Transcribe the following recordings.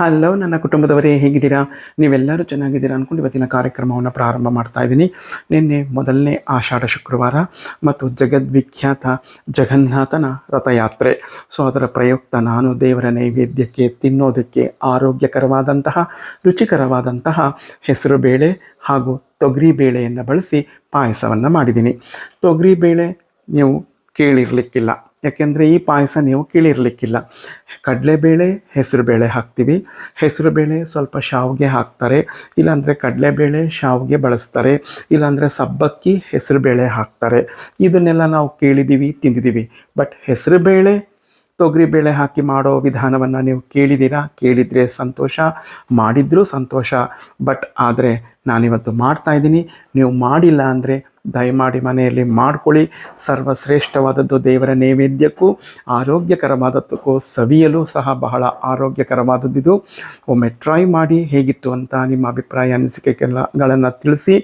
Hello ನನ್ನ ಕುಟುಂಬದವರೇ, ಹೇಗಿದ್ದೀರಾ? ನೀವೆಲ್ಲರೂ ಚೆನ್ನಾಗಿದ್ದೀರಾ ಅಂದ್ಕೊಂಡು ಇವತ್ತಿನ ಕಾರ್ಯಕ್ರಮವನ್ನು ಪ್ರಾರಂಭ ಮಾಡ್ತಾ ಇದ್ದೀನಿ. ನಿನ್ನೆ ಮೊದಲನೇ ಆಷಾಢ ಶುಕ್ರವಾರ ಮತ್ತು ಜಗದ್ವಿಖ್ಯಾತ ಜಗನ್ನಾಥನ ರಥಯಾತ್ರೆ. ಸೊ, ಅದರ ಪ್ರಯುಕ್ತ ನಾನು ದೇವರ ನೈವೇದ್ಯಕ್ಕೆ, ತಿನ್ನೋದಕ್ಕೆ ಆರೋಗ್ಯಕರವಾದಂತಹ, ರುಚಿಕರವಾದಂತಹ ಹೆಸರುಬೇಳೆ ಹಾಗೂ ತೊಗರಿಬೇಳೆಯನ್ನು ಬಳಸಿ ಪಾಯಸವನ್ನು ಮಾಡಿದ್ದೀನಿ. ತೊಗರಿಬೇಳೆ ನೀವು ಕೇಳಿರಲಿಕ್ಕಿಲ್ಲ. ಯಾಕೆಂದರೆ ಈ ಪಾಯಸ ನೀವು ಕೇಳಿರಲಿಕ್ಕಿಲ್ಲ. ಕಡಲೆಬೇಳೆ, ಹೆಸರುಬೇಳೆ ಹಾಕ್ತೀವಿ. ಹೆಸರುಬೇಳೆ ಸ್ವಲ್ಪ ಶಾವಿಗೆ ಹಾಕ್ತಾರೆ. ಇಲ್ಲಾಂದರೆ ಕಡಲೆಬೇಳೆ ಶಾವಿಗೆ ಬಳಸ್ತಾರೆ. ಇಲ್ಲಾಂದರೆ ಸಬ್ಬಕ್ಕಿ ಹೆಸರುಬೇಳೆ ಹಾಕ್ತಾರೆ. ಇದನ್ನೆಲ್ಲ ನಾವು ಕೇಳಿದ್ದೀವಿ ತಿಂದಿದ್ದೀವಿ ಬಟ್ ಹೆಸರುಬೇಳೆ, ತೊಗರಿಬೇಳೆ ಹಾಕಿ ಮಾಡೋ ವಿಧಾನವನ್ನು ನೀವು ಕೇಳಿದ್ದೀರಾ ಕೇಳಿದರೆ ಸಂತೋಷ, ಮಾಡಿದರೂ ಸಂತೋಷ. ಬಟ್ ಆದರೆ ನಾನಿವತ್ತು ಮಾಡ್ತಾ ಇದ್ದೀನಿ. ನೀವು ಮಾಡಿಲ್ಲ ಅಂದರೆ ದಯಮಾಡಿ ಮನೆಯಲ್ಲಿ ಮಾಡಿಕೊಳ್ಳಿ. ಸರ್ವಶ್ರೇಷ್ಠವಾದದ್ದು ದೇವರ ನೈವೇದ್ಯಕ್ಕೂ, ಆರೋಗ್ಯಕರವಾದದ್ದಕ್ಕೂ ಸವಿಯಲು ಸಹ ಬಹಳ ಆರೋಗ್ಯಕರವಾದದ್ದಿದು. ಒಮ್ಮೆ ಟ್ರೈ ಮಾಡಿ ಹೇಗಿತ್ತು ಅಂತ ನಿಮ್ಮ ಅಭಿಪ್ರಾಯ, ಅನಿಸಿಕೆಗಳನ್ನು ತಿಳಿಸಿ.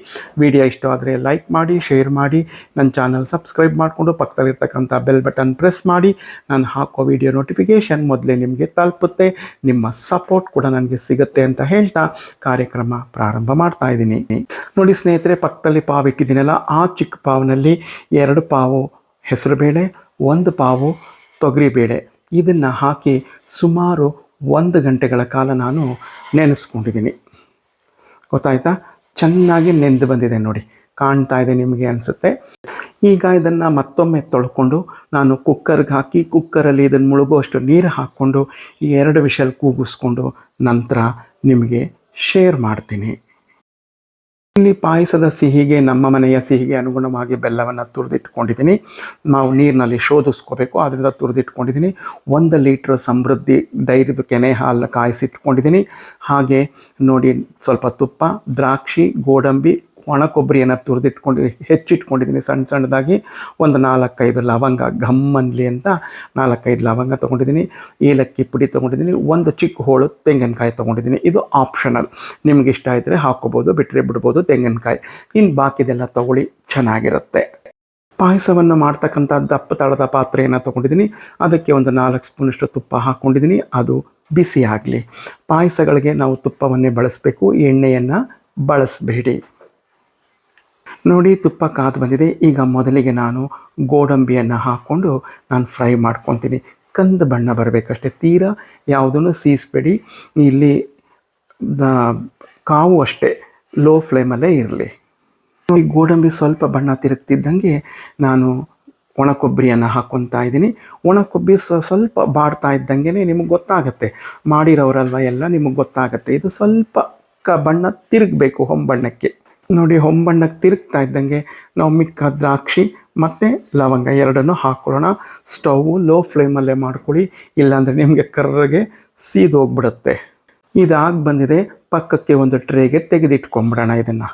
ವಿಡಿಯೋ ಇಷ್ಟ ಆದರೆ ಲೈಕ್ ಮಾಡಿ ಶೇರ್ ಮಾಡಿ. ನನ್ನ ಚಾನಲ್ ಸಬ್ಸ್ಕ್ರೈಬ್ ಮಾಡಿಕೊಂಡು ಪಕ್ಕದಲ್ಲಿರ್ತಕ್ಕಂಥ ಬೆಲ್ ಬಟನ್ ಪ್ರೆಸ್ ಮಾಡಿ. ನಾನು ಹಾಕೋ ವಿಡಿಯೋ ನೋಟಿಫಿಕೇಷನ್ ಮೊದಲೇ ನಿಮಗೆ ತಲುಪುತ್ತೆ. ನಿಮ್ಮ ಸಪೋರ್ಟ್ ಕೂಡ ನನಗೆ ಸಿಗುತ್ತೆ ಅಂತ ಹೇಳ್ತಾ ಕಾರ್ಯಕ್ರಮ ಪ್ರಾರಂಭ ಮಾಡ್ತಾ ಇದ್ದೀನಿ. ನೋಡಿ ಸ್ನೇಹಿತರೆ, ಪಕ್ಕದಲ್ಲಿ ಪಾವು ಇಟ್ಟಿದ್ದೀನಲ್ಲ ಆ ಚಿಕ್ಕ ಪಾವಿನಲ್ಲಿ ಎರಡು ಪಾವು ಹೆಸರು ಬೇಳೆ, ಒಂದು ಪಾವು ತೊಗರಿಬೇಳೆ ಇದನ್ನು ಹಾಕಿ ಸುಮಾರು ಒಂದು ಗಂಟೆಗಳ ಕಾಲ ನಾನು ನೆನೆಸ್ಕೊಂಡಿದ್ದೀನಿ. ಗೊತ್ತಾಯ್ತಾ? ಚೆನ್ನಾಗಿ ನೆಂದು ಬಂದಿದೆ ನೋಡಿ. ಕಾಣ್ತಾ ಇದೆ ನಿಮಗೆ ಅನಿಸುತ್ತೆ? ಈಗ ಇದನ್ನು ಮತ್ತೊಮ್ಮೆ ತೊಳ್ಕೊಂಡು ನಾನು ಕುಕ್ಕರ್ಗೆ ಹಾಕಿ ಕುಕ್ಕರಲ್ಲಿ ಇದನ್ನು ಮುಳುಗುವಷ್ಟು ನೀರು ಹಾಕ್ಕೊಂಡು ಈ ಎರಡು ವಿಷಲ್ ಕೂಗಿಸ್ಕೊಂಡು ನಂತರ ನಿಮಗೆ ಶೇರ್ ಮಾಡ್ತೀನಿ. ಇಲ್ಲಿ ಪಾಯಸದ ಸಿಹಿಗೆ, ನಮ್ಮ ಮನೆಯ ಸಿಹಿಗೆ ಅನುಗುಣವಾಗಿ ಬೆಲ್ಲವನ್ನು ತುರಿದಿಟ್ಕೊಂಡಿದ್ದೀನಿ. ನಾವು ನೀರಿನಲ್ಲಿ ಶೋಧಿಸ್ಕೋಬೇಕು ಅದರಿಂದ ತುರಿದಿಟ್ಕೊಂಡಿದ್ದೀನಿ. ಒಂದು ಲೀಟ್ರ್ ಸಮೃದ್ಧಿ ಡೈರಿದು ಕೆನೆ ಹಾಲು ಕಾಯಿಸಿಟ್ಕೊಂಡಿದ್ದೀನಿ. ಹಾಗೆ ನೋಡಿ, ಸ್ವಲ್ಪ ತುಪ್ಪ, ದ್ರಾಕ್ಷಿ, ಗೋಡಂಬಿ ಒಣ ಕೊಬ್ಬರಿಯನ್ನು ತುರಿದಿಟ್ಕೊಂಡು ಹೆಚ್ಚಿಟ್ಕೊಂಡಿದ್ದೀನಿ ಸಣ್ಣ ಸಣ್ಣದಾಗಿ ಒಂದು ನಾಲ್ಕೈದು ಲವಂಗ, ಘಮ್ಮನ್ಲಿ ಅಂತ ನಾಲ್ಕೈದು ಲವಂಗ ತೊಗೊಂಡಿದ್ದೀನಿ, ಏಲಕ್ಕಿ ಪುಡಿ ತೊಗೊಂಡಿದ್ದೀನಿ, ಒಂದು ಚಿಕ್ಕ ಹೋಳು ತೆಂಗಿನಕಾಯಿ ತೊಗೊಂಡಿದ್ದೀನಿ. ಇದು ಆಪ್ಷನಲ್ ನಿಮ್ಗೆ ಇಷ್ಟ ಇದ್ದರೆ ಹಾಕ್ಕೋಬೋದು ಬಿಟ್ಟರೆ ಬಿಡ್ಬೋದು ತೆಂಗಿನಕಾಯಿ. ಇನ್ನು ಬಾಕಿದೆಲ್ಲ ತೊಗೊಳ್ಳಿ, ಚೆನ್ನಾಗಿರುತ್ತೆ. ಪಾಯಸವನ್ನು ಮಾಡ್ತಕ್ಕಂಥ ದಪ್ಪ ತಳದ ಪಾತ್ರೆಯನ್ನು ತೊಗೊಂಡಿದ್ದೀನಿ. ಅದಕ್ಕೆ ಒಂದು ನಾಲ್ಕು ಸ್ಪೂನಷ್ಟು ತುಪ್ಪ ಹಾಕ್ಕೊಂಡಿದ್ದೀನಿ. ಅದು ಬಿಸಿ ಆಗಲಿ ಪಾಯಸಗಳಿಗೆ ನಾವು ತುಪ್ಪವನ್ನೇ ಬಳಸಬೇಕು, ಎಣ್ಣೆಯನ್ನು ಬಳಸಬೇಡಿ. ನೋಡಿ ತುಪ್ಪ ಕಾದು ಬಂದಿದೆ. ಈಗ ಮೊದಲಿಗೆ ನಾನು ಗೋಡಂಬಿಯನ್ನು ಹಾಕ್ಕೊಂಡು ನಾನು ಫ್ರೈ ಮಾಡ್ಕೊತೀನಿ. ಕಂದು ಬಣ್ಣ ಬರಬೇಕಷ್ಟೇ. ತೀರಾ ಯಾವುದನ್ನು ಸೀಸ್ಬೇಡಿ. ಇಲ್ಲಿ ಕಾವು ಅಷ್ಟೇ. ಲೋ ಫ್ಲೇಮಲ್ಲೇ ಇರಲಿ. ಈ ಗೋಡಂಬಿ ಸ್ವಲ್ಪ ಬಣ್ಣ ತಿರುಗ್ತಿದ್ದಂಗೆ ನಾನು ಒಣ ಕೊಬ್ಬರಿಯನ್ನು ಹಾಕ್ಕೊತಾ ಇದ್ದೀನಿ. ಒಣ ಕೊಬ್ಬರಿ ಸ್ವಲ್ಪ ಬಾಡ್ತಾ ಇದ್ದಂಗೆ ನಿಮಗೆ ಗೊತ್ತಾಗತ್ತೆ. ಮಾಡಿರೋರಲ್ವ ಎಲ್ಲ ನಿಮಗೆ ಗೊತ್ತಾಗತ್ತೆ. ಇದು ಸ್ವಲ್ಪ ಕ, ಬಣ್ಣ ತಿರುಗಬೇಕು, ಹೊಂಬಣ್ಣಕ್ಕೆ. ನೋಡಿ ಹೊಂಬಣ್ಣಕ್ಕೆ ತಿರುಗ್ತಾ ಇದ್ದಂಗೆ ನಾವು ಮಿಕ್ಕ ದ್ರಾಕ್ಷಿ ಮತ್ತು ಲವಂಗ ಎರಡನ್ನು ಹಾಕ್ಕೊಳ್ಳೋಣ ಸ್ಟವ್ ಲೋ ಫ್ಲೇಮಲ್ಲೇ ಮಾಡ್ಕೊಳ್ಳಿ, ಇಲ್ಲಾಂದರೆ ನಿಮಗೆ ಕರ್ರಗೆ ಸೀದೋಗ್ಬಿಡುತ್ತೆ ಇದಾಗಿ ಬಂದಿದೆ, ಪಕ್ಕಕ್ಕೆ ಒಂದು ಟ್ರೇಗೆ ತೆಗೆದಿಟ್ಕೊಂಬಿಡೋಣ ಇದನ್ನು.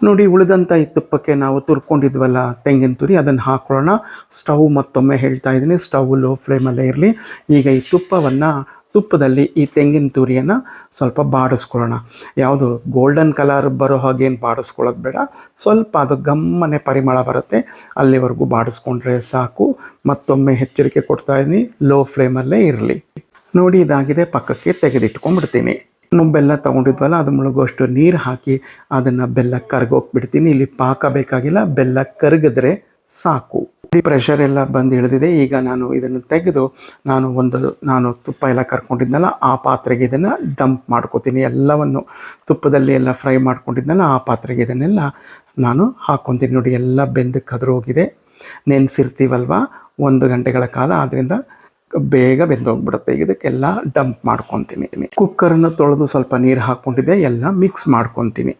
ನೋಡಿ ಉಳಿದಂಥ ಈ ತುಪ್ಪಕ್ಕೆ ನಾವು ತುರ್ಕೊಂಡಿದ್ವಲ್ಲ, ತೆಂಗಿನ ತುರಿ, ಅದನ್ನು ಹಾಕ್ಕೊಳ್ಳೋಣ ಸ್ಟವ್ ಮತ್ತೊಮ್ಮೆ ಹೇಳ್ತಾ ಇದ್ದೀನಿ, ಸ್ಟವ್ ಲೋ ಫ್ಲೇಮಲ್ಲೇ ಇರಲಿ. ಈಗ ಈ ತುಪ್ಪವನ್ನು ತುಪ್ಪದಲ್ಲಿ ಈ ತೆಂಗಿನ ತುರಿಯನ್ನು ಸ್ವಲ್ಪ ಬಾಡಿಸ್ಕೊಳ್ಳೋಣ. ಯಾವುದು ಗೋಲ್ಡನ್ ಕಲರ್ ಬರೋ ಹಾಗೇನು ಬಾಡಿಸ್ಕೊಳ್ಳೋದು ಬೇಡ. ಸ್ವಲ್ಪ ಅದು ಗಮ್ಮನೆ ಪರಿಮಳ ಬರುತ್ತೆ. ಅಲ್ಲಿವರೆಗೂ ಬಾಡಿಸ್ಕೊಂಡ್ರೆ ಸಾಕು. ಮತ್ತೊಮ್ಮೆ ಎಚ್ಚರಿಕೆ ಕೊಡ್ತಾ ಇದ್ದೀನಿ. ಲೋ ಫ್ಲೇಮಲ್ಲೇ ಇರಲಿ. ನೋಡಿ, ಇದಾಗಿದೆ. ಪಕ್ಕಕ್ಕೆ ತೆಗೆದಿಟ್ಕೊಂಡ್ಬಿಡ್ತೀನಿ. ಬೆಲ್ಲ ತೊಗೊಂಡಿದ್ವಲ್ಲ, ಅದು ಮುಳುಗುವಷ್ಟು ನೀರು ಹಾಕಿ ಅದನ್ನು ಬೆಲ್ಲ ಕರ್ಗೋಗ್ಬಿಡ್ತೀನಿ. ಇಲ್ಲಿ ಪಾಕ ಬೇಕಾಗಿಲ್ಲ. ಬೆಲ್ಲ ಕರಗಿದ್ರೆ ಸಾಕು. ಪ್ರೆಷರ್ ಎಲ್ಲ ಬಂದು ಇಳಿದಿದೆ ಈಗ ನಾನು ಇದನ್ನು ತೆಗೆದು ನಾನು ಒಂದು, ನಾನು ತುಪ್ಪ ಎಲ್ಲ ಕರ್ಕೊಂಡಿದ್ನಲ್ಲ, ಆ ಪಾತ್ರೆಗೆ ಇದನ್ನು ಡಂಪ್ ಮಾಡ್ಕೋತೀನಿ. ಎಲ್ಲವನ್ನು ತುಪ್ಪದಲ್ಲಿ ಎಲ್ಲ ಫ್ರೈ ಮಾಡ್ಕೊಂಡಿದ್ನಲ್ಲ, ಆ ಪಾತ್ರೆಗೆ ಇದನ್ನೆಲ್ಲ ನಾನು ಹಾಕ್ಕೊತೀನಿ ನೋಡಿ, ಎಲ್ಲ ಬೆಂದು ಕದ್ರೋಗಿದೆ. ನೆನೆಸಿರ್ತೀವಲ್ವ? ಒಂದು ಗಂಟೆಗಳ ಕಾಲ ಆದ್ದರಿಂದ ಬೇಗ ಬೆಂದೋಗ್ಬಿಡುತ್ತೆ. ಇದಕ್ಕೆಲ್ಲ ಡಂಪ್ ಮಾಡ್ಕೊತೀನಿ. ಕುಕ್ಕರನ್ನು ತೊಳೆದು ಸ್ವಲ್ಪ ನೀರು ಹಾಕ್ಕೊಂಡಿದ್ದೆ ಎಲ್ಲ ಮಿಕ್ಸ್ ಮಾಡ್ಕೊತೀನಿ.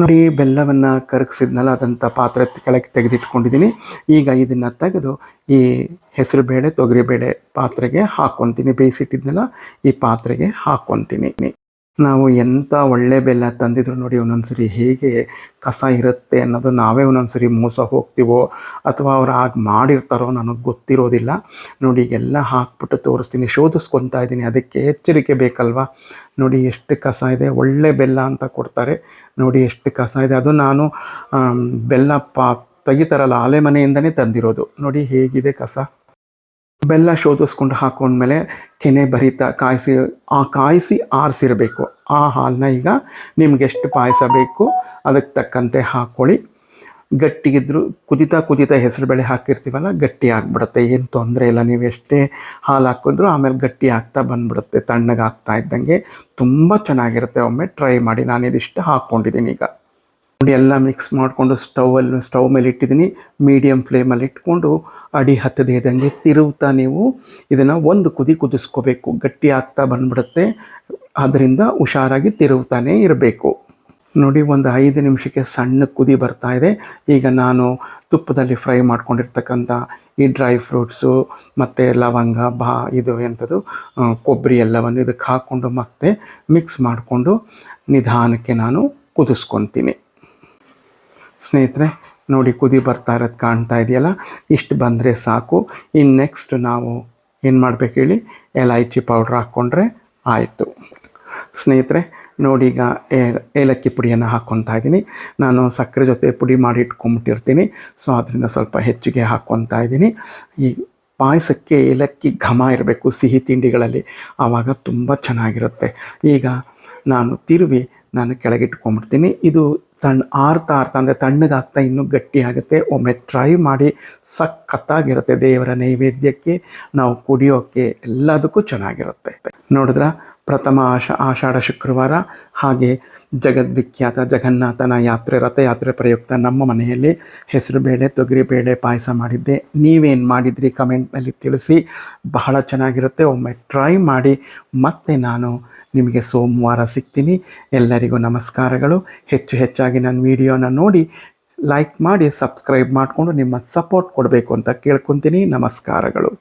ನೋಡಿ, ಬೆಲ್ಲವನ್ನು ಕರಗಿಸಿದ್ನಲ್ಲ ಅದಂಥ ಪಾತ್ರೆ ಕೆಳಗೆ ತೆಗೆದಿಟ್ಕೊಂಡಿದ್ದೀನಿ. ಈಗ ಇದನ್ನು ತೆಗೆದು ಈ ಹೆಸರುಬೇಳೆ ತೊಗರಿಬೇಳೆ ಪಾತ್ರೆಗೆ ಹಾಕ್ಕೊತೀನಿ ಬೇಯಿಸಿಟ್ಟಿದ್ನಲ್ಲ, ಈ ಪಾತ್ರೆಗೆ ಹಾಕ್ಕೊತೀನಿ ನಾವು ಎಂಥ ಒಳ್ಳೆ ಬೆಲ್ಲ ತಂದಿದ್ರು ನೋಡಿ ಒಂದೊಂದ್ಸರಿ ಹೇಗೆ ಕಸ ಇರುತ್ತೆ ಅನ್ನೋದು ನಾವೇ ಒಂದೊಂದ್ಸರಿ ಮೋಸ ಹೋಗ್ತೀವೋ ಅಥವಾ ಅವ್ರು ಹಾಗೆ ಮಾಡಿರ್ತಾರೋ ನನಗೆ ಗೊತ್ತಿರೋದಿಲ್ಲ. ನೋಡಿ ಎಲ್ಲ ಹಾಕ್ಬಿಟ್ಟು ತೋರಿಸ್ತೀನಿ, ಶೋಧಿಸ್ಕೊತಾ ಇದ್ದೀನಿ. ಅದಕ್ಕೆ ಎಚ್ಚರಿಕೆ ಬೇಕಲ್ವಾ? ನೋಡಿ ಎಷ್ಟು ಕಸ ಇದೆ, ಒಳ್ಳೆ ಬೆಲ್ಲ ಅಂತ ಕೊಡ್ತಾರೆ. ನೋಡಿ ಎಷ್ಟು ಕಸ ಇದೆ. ಅದು ನಾನು ಬೆಲ್ಲ ಪಾ ತೆಗಿತಾರಲ್ಲ, ಆಲೆ ಮನೆಯಿಂದನೇ ತಂದಿರೋದು. ನೋಡಿ ಹೇಗಿದೆ ಕಸ. ಬೆಲ್ಲ ಶೋಧಿಸ್ಕೊಂಡು ಹಾಕೊಂಡ್ಮೇಲೆ ಕೆನೆ ಭರಿತ ಕಾಯಿಸಿ, ಆ ಕಾಯಿಸಿ ಆರಿಸಿರಬೇಕು. ಆ ಹಾಲನ್ನ ಈಗ ನಿಮ್ಗೆ ಎಷ್ಟು ಪಾಯಸ ಬೇಕು, ಅದಕ್ಕೆ ತಕ್ಕಂತೆ ಹಾಕ್ಕೊಳ್ಳಿ ಗಟ್ಟಿಗಿದ್ರು, ಕುದಿತಾ ಕುದಿತಾ ಹೆಸರುಬೇಳೆ ಹಾಕಿರ್ತೀವಲ್ಲ, ಗಟ್ಟಿ ಆಗಿಬಿಡುತ್ತೆ. ಏನು ತೊಂದರೆ ಇಲ್ಲ, ನೀವು ಎಷ್ಟೇ ಹಾಲು ಹಾಕಿದ್ರು ಆಮೇಲೆ ಗಟ್ಟಿ ಆಗ್ತಾ ಬಂದ್ಬಿಡುತ್ತೆ ತಣ್ಣಗೆ ಆಗ್ತಾ ಇದ್ದಂಗೆ. ತುಂಬ ಚೆನ್ನಾಗಿರುತ್ತೆ, ಒಮ್ಮೆ ಟ್ರೈ ಮಾಡಿ. ನಾನು ಇದಿಷ್ಟು ಹಾಕ್ಕೊಂಡಿದ್ದೀನಿ ಈಗ. ನೋಡಿ, ಎಲ್ಲ ಮಿಕ್ಸ್ ಮಾಡಿಕೊಂಡು ಸ್ಟವಲ್ಲಿ ಸ್ಟವ್ ಮೇಲೆ ಇಟ್ಟಿದ್ದೀನಿ. ಮೀಡಿಯಮ್ ಫ್ಲೇಮಲ್ಲಿ ಇಟ್ಕೊಂಡು ಅಡಿ ಹತ್ತದೆ ಇದ್ದಂಗೆ ತಿರುವುತ್ತಾ ನೀವು ಇದನ್ನು ಒಂದು ಕುದಿ ಕುದಿಸ್ಕೋಬೇಕು. ಗಟ್ಟಿ ಆಗ್ತಾ ಬಂದ್ಬಿಡುತ್ತೆ. ಅದರಿಂದ ಹುಷಾರಾಗಿ ತಿರುವುತ್ತಾನೇ ಇರಬೇಕು. ನೋಡಿ, ಒಂದು ಐದು ನಿಮಿಷಕ್ಕೆ ಸಣ್ಣ ಕುದಿ ಬರ್ತಾ ಇದೆ. ಈಗ ನಾನು ತುಪ್ಪದಲ್ಲಿ ಫ್ರೈ ಮಾಡ್ಕೊಂಡಿರ್ತಕ್ಕಂಥ ಈ ಡ್ರೈ ಫ್ರೂಟ್ಸು ಮತ್ತು ಲವಂಗ, ಬಾ, ಇದು ಎಂಥದ್ದು ಕೊಬ್ಬರಿ ಎಲ್ಲವನ್ನು ಇದಕ್ಕೆ ಹಾಕ್ಕೊಂಡು ಮತ್ತೆ ಮಿಕ್ಸ್ ಮಾಡಿಕೊಂಡು ನಿಧಾನಕ್ಕೆ ನಾನು ಕುದಿಸ್ಕೊತೀನಿ. ಸ್ನೇಹಿತರೆ, ನೋಡಿ ಕುದಿ ಬರ್ತಾ ಇರೋದು ಕಾಣ್ತಾ ಇದೆಯಲ್ಲ? ಇಷ್ಟು ಬಂದರೆ ಸಾಕು. ಇನ್ನು ನೆಕ್ಸ್ಟ್ ನಾವು ಏನು ಮಾಡಬೇಕು ಹೇಳಿ? ಎಲೈಚಿ ಪೌಡ್ರ್ ಹಾಕ್ಕೊಂಡ್ರೆ ಆಯಿತು. ಸ್ನೇಹಿತರೆ, ನೋಡಿ ಈಗ ಏಲಕ್ಕಿ ಪುಡಿಯನ್ನು ಹಾಕ್ಕೊತಾ ಇದ್ದೀನಿ ನಾನು ಸಕ್ಕರೆ ಜೊತೆ ಪುಡಿ ಮಾಡಿ ಇಟ್ಕೊಂಬಿಟ್ಟಿರ್ತೀನಿ ಸೊ ಅದರಿಂದ ಸ್ವಲ್ಪ ಹೆಚ್ಚಿಗೆ ಹಾಕ್ಕೊತಾ ಇದ್ದೀನಿ ಈ ಪಾಯಸಕ್ಕೆ ಏಲಕ್ಕಿ ಘಮ ಇರಬೇಕು ಸಿಹಿ ತಿಂಡಿಗಳಲ್ಲಿ. ಆವಾಗ ತುಂಬ ಚೆನ್ನಾಗಿರುತ್ತೆ. ಈಗ ನಾನು ತಿರುವಿ ನಾನು ಕೆಳಗಿಟ್ಕೊಂಬಿಡ್ತೀನಿ ಇದು ತಣ್ಣ ಆರ್ತಾ ಆರ್ತಾ ಅಂದರೆ ತಣ್ಣಗಾಗ್ತಾ ಇನ್ನೂ ಗಟ್ಟಿ ಆಗುತ್ತೆ ಒಮ್ಮೆ ಟ್ರೈ ಮಾಡಿ ಸಖತ್ತಾಗಿರುತ್ತೆ. ದೇವರ ನೈವೇದ್ಯಕ್ಕೆ ನಾವು ಕುಡಿಯೋಕ್ಕೆ ಎಲ್ಲದಕ್ಕೂ ಚೆನ್ನಾಗಿರುತ್ತೆ. ನೋಡಿದ್ರ? ಪ್ರಥಮ ಆಷ, ಆಷಾಢ ಶುಕ್ರವಾರ ಹಾಗೆ ಜಗದ್ವಿಖ್ಯಾತ ಜಗನ್ನಾಥನ ಯಾತ್ರೆ, ರಥಯಾತ್ರೆ ಪ್ರಯುಕ್ತ ನಮ್ಮ ಮನೆಯಲ್ಲಿ ಹೆಸರು ಬೇಳೆ ತೊಗರಿಬೇಳೆ ಪಾಯಸ ಮಾಡಿದ್ದೆ. ನೀವೇನು ಮಾಡಿದ್ರಿ ಕಮೆಂಟ್ನಲ್ಲಿ ತಿಳಿಸಿ. ಬಹಳ ಚೆನ್ನಾಗಿರುತ್ತೆ. ಒಮ್ಮೆ ಟ್ರೈ ಮಾಡಿ. ಮತ್ತೆ ನಾನು ನಿಮಗೆ ಸೋಮವಾರ ಸಿಗ್ತೀನಿ. ಎಲ್ಲರಿಗೂ ನಮಸ್ಕಾರಗಳು. ಹೆಚ್ಚು ಹೆಚ್ಚಾಗಿ ನನ್ನ ವಿಡಿಯೋನ ನೋಡಿ ಲೈಕ್ ಮಾಡಿ ಸಬ್ಸ್ಕ್ರೈಬ್ ಮಾಡಿಕೊಂಡು ನಿಮ್ಮ ಸಪೋರ್ಟ್ ಕೊಡಬೇಕು ಅಂತ ಕೇಳ್ಕೊತೀನಿ. ನಮಸ್ಕಾರಗಳು.